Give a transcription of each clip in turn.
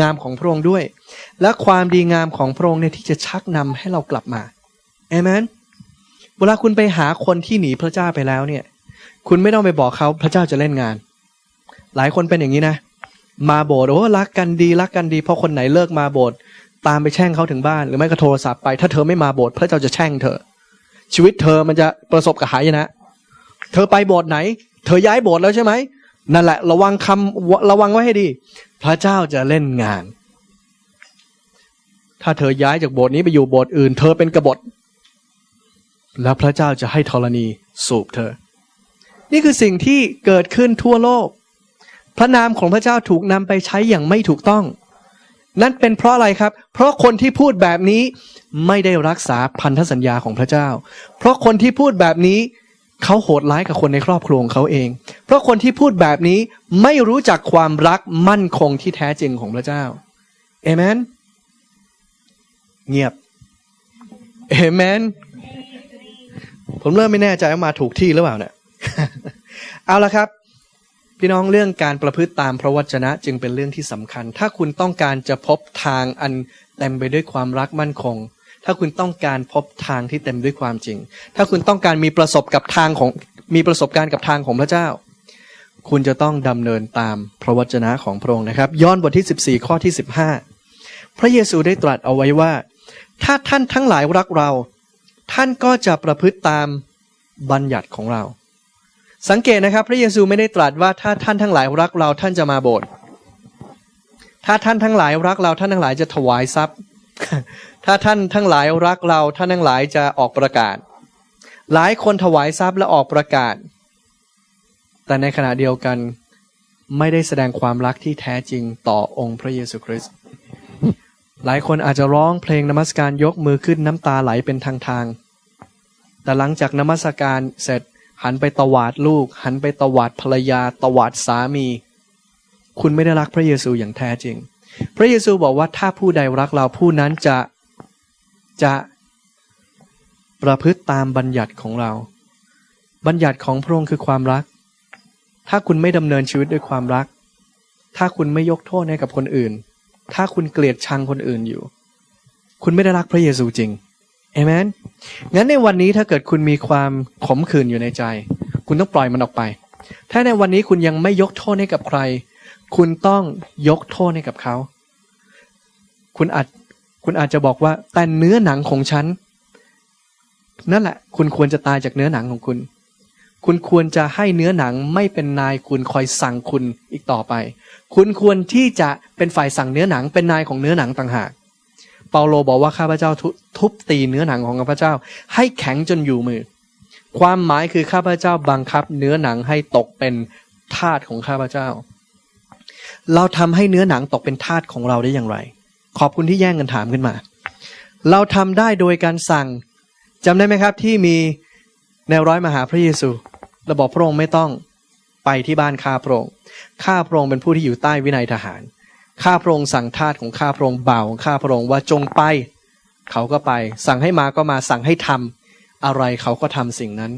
งามของพระองค์ด้วย และความดีงามของพระองค์เนี่ยที่จะชักนำให้เรากลับมาเอเมนเวลาคุณไปหาคนที่หนีพระเจ้าไปแล้วเนี่ย คุณไม่ต้องไปบอกเขาพระเจ้าจะเล่นงาน หลายคนเป็นอย่างนี้นะ มาโบสถ์โอ้รักกันดีรักกันดีพราะคนไหนเลิกมาโบสถ์ตามไปแช่งเขาถึงบ้าน หรือไม่ก็โทรศัพท์ไป ถ้าเธอไม่มาโบสถ์พระเจ้าจะแช่งเธอ ชีวิตเธอมันจะประสบกับหายนะ เธอไปโบสถ์ไหน เธอย้ายโบสถ์แล้วใช่ไหม นั่นแหละ ระวังคำระวังไว้ให้ดี พระเจ้าจะเล่นงาน ถ้าเธอย้ายจากโบสถ์นี้ไปอยู่โบสถ์อื่น เธอเป็นกบฏ แล้วพระเจ้าจะให้ธรณีสูบเธอ นี่คือสิ่งที่เกิดขึ้นทั่วโลก พระนามของพระเจ้าถูกนำไปใช้อย่างไม่ถูกต้อง นั่นเป็นเพราะอะไรครับ เพราะคนที่พูดแบบนี้ไม่ได้รักษาพันธสัญญาของพระเจ้า เพราะคนที่พูดแบบนี้ เขาโหดร้ายกับคนในครอบครัวของเขาเอง เพราะคนที่พูดแบบนี้ไม่รู้จักความรักมั่นคงที่แท้จริงของพระเจ้าเอเมน เงียบเอเมน ผมเริ่มไม่แน่ใจว่ามาถูกที่หรือเปล่าเนี่ยเอาละครับ พี่น้องเรื่องการประพฤติตามพระวจนะจึงเป็นเรื่องที่สำคัญ ถ้าคุณต้องการจะพบทางอันเต็มไปด้วยความรักมั่นคง ถ้าคุณต้องการพบทางที่เต็มด้วยความจริง ถ้าคุณต้องการมีประสบกับทางของมีประสบการณ์กับทางของพระเจ้า คุณจะต้องดำเนินตามพระวจนะของพระองค์นะครับ ย้อนบทที่ 14 ข้อที่ 15 พระเยซูได้ตรัสเอาไว้ว่า ถ้าท่านทั้งหลายรักเรา ท่านก็จะประพฤติตามบัญญัติของเรา สังเกตนะครับ พระเยซูไม่ได้ตรัสว่าถ้าท่านทั้งหลายรักเราท่านจะมาโบสถ์ถ้าท่านทั้งหลายรักเราท่านทั้งหลายจะถวายทรัพย์ ถ้าท่านทั้งหลายรักเราท่านทั้งหลายจะออกประกาศ หลายคนถวายทรัพย์และออกประกาศ แต่ในขณะเดียวกันไม่ได้แสดงความรักที่แท้จริงต่อองค์พระเยซูคริสต์หลายคนอาจจะร้องเพลงนมัสการยกมือขึ้นน้ำตาไหลเป็นทางทางๆแต่หลังจากนมัสการเสร็จหันไปตวาดลูก หันไปตวาดภรรยา ตวาดสามี คุณไม่ได้รักพระเยซูอย่างแท้จริง พระเยซูบอกว่าถ้าผู้ใดรักเราผู้นั้นจะจะประพฤติตามบัญญัติของเรา บัญญัติของพระองค์คือความรัก ถ้าคุณไม่ดำเนินชีวิตด้วยความรัก ถ้าคุณไม่ยกโทษให้กับคนอื่น ถ้าคุณเกลียดชังคนอื่นอยู่ คุณไม่ได้รักพระเยซูจริงเอเมนงั้นในวันนี้ถ้าเกิดคุณมีความขมขื่นอยู่ในใจ คุณต้องปล่อยมันออกไป ถ้าในวันนี้คุณยังไม่ยกโทษให้กับใคร คุณต้องยกโทษให้กับเขา คุณอาจคุณอาจจะบอกว่าแต่เนื้อหนังของฉัน นั่นแหละ คุณควรจะตายจากเนื้อหนังของคุณ คุณควรจะให้เนื้อหนังไม่เป็นนายคุณคอยสั่งคุณอีกต่อไป คุณควรที่จะเป็นฝ่ายสั่งเนื้อหนังเป็นนายของเนื้อหนังต่างหาก เปาโลบอกว่าข้าพเจ้าทุทุบตีเนื้อหนังของข้าพเจ้า ให้แข็งจนอยู่มือ ความหมายคือข้าพเจ้าบังคับ เนื้อหนังให้ตกเป็นทาสของข้าพเจ้า เราทำให้เนื้อหนังตกเป็นทาสของเราได้อย่างไร ขอบคุณที่แย่งกันถามขึ้นมา เราทำได้โดยการสั่งจำได้ไหมครับที่มีแนวร้อยมาหาพระเยซูเราบอกพระองค์ไม่ต้องไปที่บ้านข้าพระองค์ข้าพระองค์เป็นผู้ที่อยู่ใต้วินัยทหาร ข้าพระองค์สั่งทาสของข้าพระองค์บ่าวของข้าพระองค์ว่าจงไป เขาก็ไป สั่งให้มาก็มาสั่งให้ทำอะไรเขาก็ทำสิ่งนั้น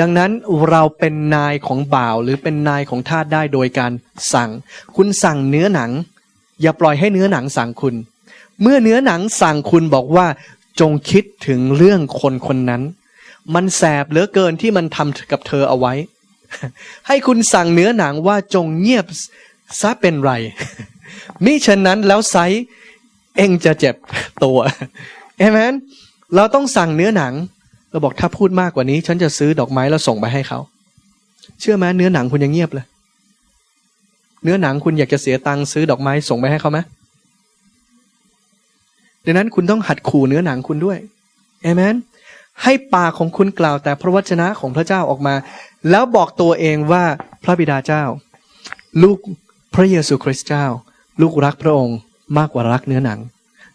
ดังนั้นเราเป็นนายของบ่าวหรือเป็นนายของทาสได้โดยการสั่ง คุณสั่งเนื้อหนัง อย่าปล่อยให้เนื้อหนังสั่งคุณ เมื่อเนื้อหนังสั่งคุณบอกว่า จงคิดถึงเรื่องคนคนนั้น มันแสบเหลือเกินที่มันทำกับเธอเอาไว้ ให้คุณสั่งเนื้อหนังว่าจงเงียบซะเป็นไรมิฉะนั้นแล้วไซเองจะเจ็บตัวเอเมนเราต้องสั่งเนื้อหนัง เราบอกถ้าพูดมากกว่านี้ ฉันจะซื้อดอกไม้แล้วส่งไปให้เขา เชื่อไหมเนื้อหนังคุณยังเงียบเลย เนื้อหนังคุณอยากจะเสียตังค์ซื้อดอกไม้ส่งไปให้เขาไหมดังนั้นคุณต้องหัดขู่เนื้อหนังคุณด้วยเอเมนให้ปากของคุณกล่าวแต่พระวจนะของพระเจ้าออกมา แล้วบอกตัวเองว่าพระบิดาเจ้า ลูกพระเยซูคริสต์เจ้า ลูกรักพระองค์มากกว่ารักเนื้อหนัง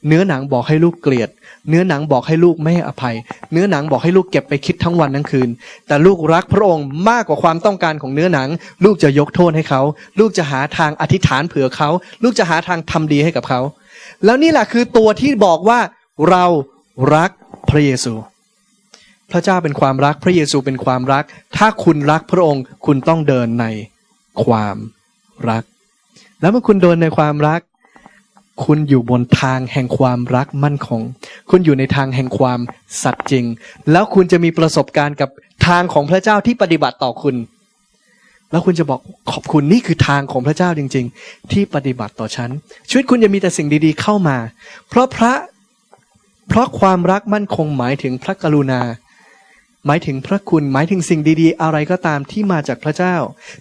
เนื้อหนังบอกให้ลูกเกลียด เนื้อหนังบอกให้ลูกไม่ให้อภัย เนื้อหนังบอกให้ลูกเก็บไปคิดทั้งวันทั้งคืน แต่ลูกรักพระองค์มากกว่าความต้องการของเนื้อหนัง ลูกจะยกโทษให้เขา ลูกจะหาทางอธิษฐานเผื่อเขา ลูกจะหาทางทำดีให้กับเขา แล้วนี่แหละคือตัวที่บอกว่าเรารักพระเยซู พระเจ้าเป็นความรัก พระเยซูเป็นความรัก ถ้าคุณรักพระองค์ คุณต้องเดินในความรัก แล้วเมื่อคุณเดินในความรัก คุณอยู่บนทางแห่งความรักมั่นคง คุณอยู่ในทางแห่งความสัตย์จริง แล้วคุณจะมีประสบการณ์กับทางของพระเจ้าที่ปฏิบัติต่อคุณ แล้วคุณจะบอกขอบคุณนี่คือทางของพระเจ้าจริง ๆ ที่ปฏิบัติต่อฉัน ชีวิตคุณจะมีแต่สิ่งดีๆเข้ามา เพราะพระ เพราะความรักมั่นคงหมายถึงพระกรุณา หมายถึงพระคุณ หมายถึงสิ่งดีๆ อะไรก็ตามที่มาจากพระเจ้า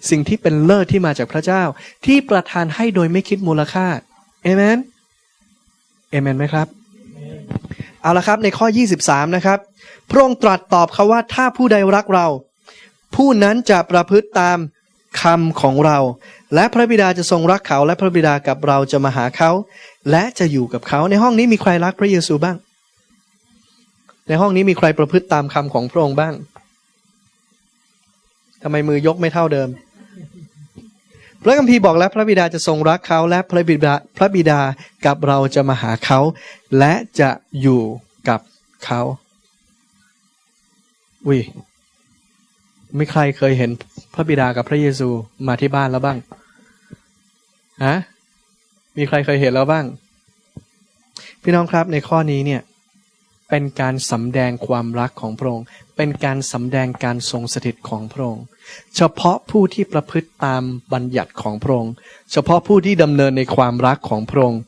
สิ่งที่เป็นเลิศที่มาจากพระเจ้า ที่ประทานให้โดยไม่คิดมูลค่า เอเมนเอเมนไหมครับ เอาละครับในข้อ 23 นะครับ พระองค์ตรัสตอบเขาว่าถ้าผู้ใดรักเรา ผู้นั้นจะประพฤติตามคำของเรา และพระบิดาจะทรงรักเขา และพระบิดากับเราจะมาหาเขา และจะอยู่กับเขาในห้องนี้มีใครรักพระเยซูบ้าง ในห้องนี้มีใครประพฤติตามคำของพระองค์บ้างทำไมมือยกไม่เท่าเดิม พระคัมภีร์บอกแล้วพระบิดาจะทรงรักเขาและพระบิดาพระบิดากับเราจะมาหาเขา และจะอยู่กับเขาวิไม่ใครเคยเห็นพระบิดากับพระเยซูมาที่บ้านแล้วบ้างฮะมีใครเคยเห็นแล้วบ้าง พี่น้องครับในข้อนี้เนี่ย เป็นการสำแดงความรักของพระองค์ เป็นการสำแดงการทรงสถิตของพระองค์ เฉพาะผู้ที่ประพฤติตามบัญญัติของพระองค์ เฉพาะผู้ที่ดำเนินในความรักของพระองค์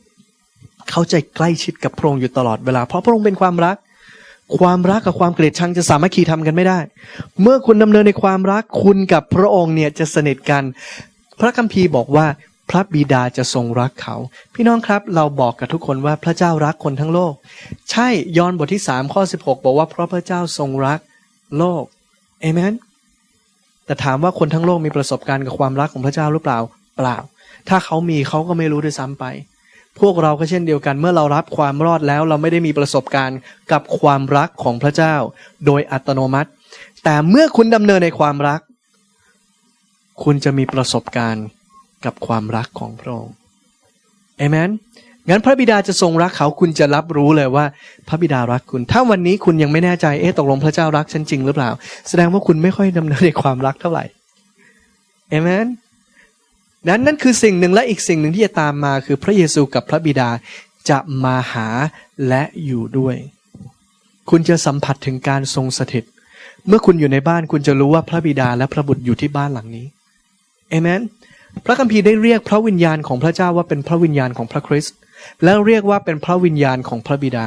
เขาจะใกล้ชิดกับพระองค์อยู่ตลอดเวลา เพราะพระองค์เป็นความรัก ความรักกับความเกลียดชังจะสามัคคีทำกันไม่ได้ เมื่อคุณดำเนินในความรักคุณกับพระองค์เนี่ยจะสนิทกัน พระคัมภีร์บอกว่า พระบิดาจะทรงรักเขา พี่น้องครับเราบอกกับทุกคนว่าพระเจ้ารักคนทั้งโลก ใช่ยอห์นบทที่สามข้อสิบหกบอกว่าเพราะพระเจ้าทรงรักโลกเอเมนแต่ถามว่าคนทั้งโลกมีประสบการณ์กับความรักของพระเจ้าหรือเปล่าเปล่า ถ้าเขามีเขาก็ไม่รู้ด้วยซ้ำไป พวกเราก็เช่นเดียวกัน เมื่อเรารับความรอดแล้วเราไม่ได้มีประสบการณ์กับความรักของพระเจ้า โดยอัตโนมัติ แต่เมื่อคุณดำเนินในความรัก คุณจะมีประสบการณ์ กับความรักของพระองค์เอเมนงั้นพระบิดาจะทรงรักเขาคุณจะรับรู้เลยว่า พระบิดารักคุณ ถ้าวันนี้คุณยังไม่แน่ใจเอ๊ะตกลงพระเจ้ารักฉันจริงหรือเปล่า แสดงว่าคุณไม่ค่อยดำเนินในความรักเท่าไหร่เอเมนนั้นนั่นคือสิ่งหนึ่งและอีกสิ่งหนึ่งที่จะตามมาคือพระเยซูกับพระบิดาจะมาหาและอยู่ด้วย คุณจะสัมผัสถึงการทรงสถิต เมื่อคุณอยู่ในบ้านคุณจะรู้ว่าพระบิดาและพระบุตรอยู่ที่บ้านหลังนี้เอเมน พระคัมภีร์ได้เรียกพระวิญญาณของพระเจ้าว่าเป็นพระวิญญาณของพระคริสต์แล้วเรียกว่าเป็นพระวิญญาณของพระบิดา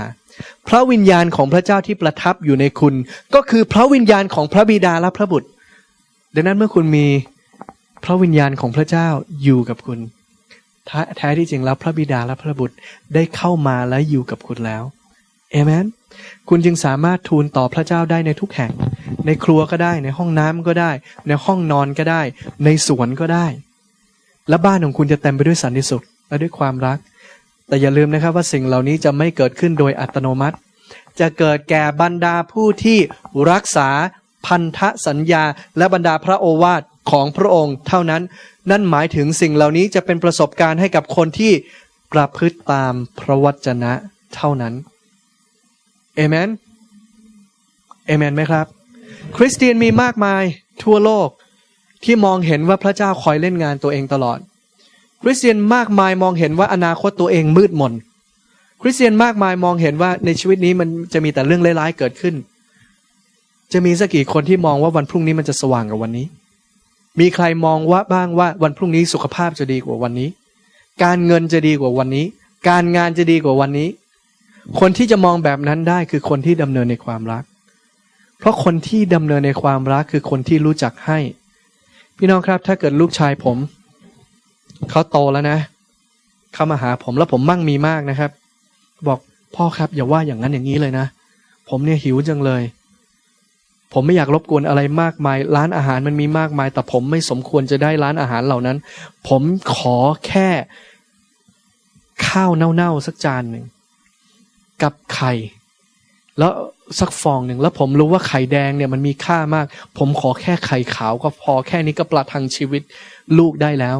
พระวิญญาณของพระเจ้าที่ประทับอยู่ในคุณ ก็คือพระวิญญาณของพระบิดาและพระบุตร ดังนั้นเมื่อคุณมีพระวิญญาณของพระเจ้าอยู่กับคุณแท้แท้ที่จริงแล้วพระบิดาและพระบุตรได้เข้ามาและอยู่กับคุณแล้วเอเมนคุณจึงสามารถทูลต่อพระเจ้าได้ในทุกแห่ง ในครัวก็ได้ ในห้องน้ำก็ได้ ในห้องนอนก็ได้ ในสวนก็ได้ และบ้านของคุณจะเต็มไปด้วยสันติสุขและด้วยความรัก แต่อย่าลืมนะครับว่าสิ่งเหล่านี้จะไม่เกิดขึ้นโดยอัตโนมัติ จะเกิดแก่บรรดาผู้ที่รักษาพันธสัญญา และบรรดาพระโอวาทของพระองค์ เท่านั้น นั่นหมายถึงสิ่งเหล่านี้จะเป็นประสบการณ์ให้กับคนที่ประพฤติตามพระวจนะเท่านั้นเอเมนเอเมนไหมครับ คริสเตียนมีมากมายทั่วโลก ที่มองเห็นว่าพระเจ้าคอยเล่นงานตัวเองตลอด คริสเตียนมากมายมองเห็นว่าอนาคตตัวเองมืดมน คริสเตียนมากมายมองเห็นว่าในชีวิตนี้มันจะมีแต่เรื่องร้ายๆเกิดขึ้น จะมีสักกี่คนที่มองว่าวันพรุ่งนี้มันจะสว่างกว่าวันนี้ มีใครมองว่าบ้างว่าวันพรุ่งนี้สุขภาพจะดีกว่าวันนี้ การเงินจะดีกว่าวันนี้ การงานจะดีกว่าวันนี้ คนที่จะมองแบบนั้นได้คือคนที่ดำเนินในความรัก เพราะคนที่ดำเนินในความรักคือคนที่รู้จักให้ พี่น้องครับถ้าเกิดลูกชายผม เขาโตแล้วนะ เขามาหาผมแล้วผมมั่งมีมากนะครับ บอกพ่อครับอย่าว่าอย่างนั้นอย่างนี้เลยนะ ผมเนี่ยหิวจังเลย ผมไม่อยากรบกวนอะไรมากมาย ร้านอาหารมันมีมากมาย แต่ผมไม่สมควรจะได้ร้านอาหารเหล่านั้น ผมขอแค่ ข้าวเน่าๆสักจานหนึ่งกับไข่ แล้ว สักฟองหนึ่งแล้วผมรู้ว่าไข่แดงเนี่ยมันมีค่ามาก ผมขอแค่ไข่ขาวก็พอแค่นี้ก็ประทังชีวิตลูกได้แล้ว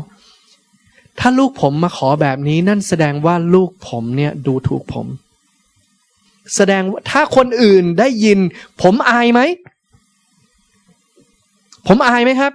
ถ้าลูกผมมาขอแบบนี้นั่นแสดงว่าลูกผมเนี่ยดูถูกผม แสดงว่าถ้าคนอื่นได้ยิน ผมอายไหม ผมอายไหมครับ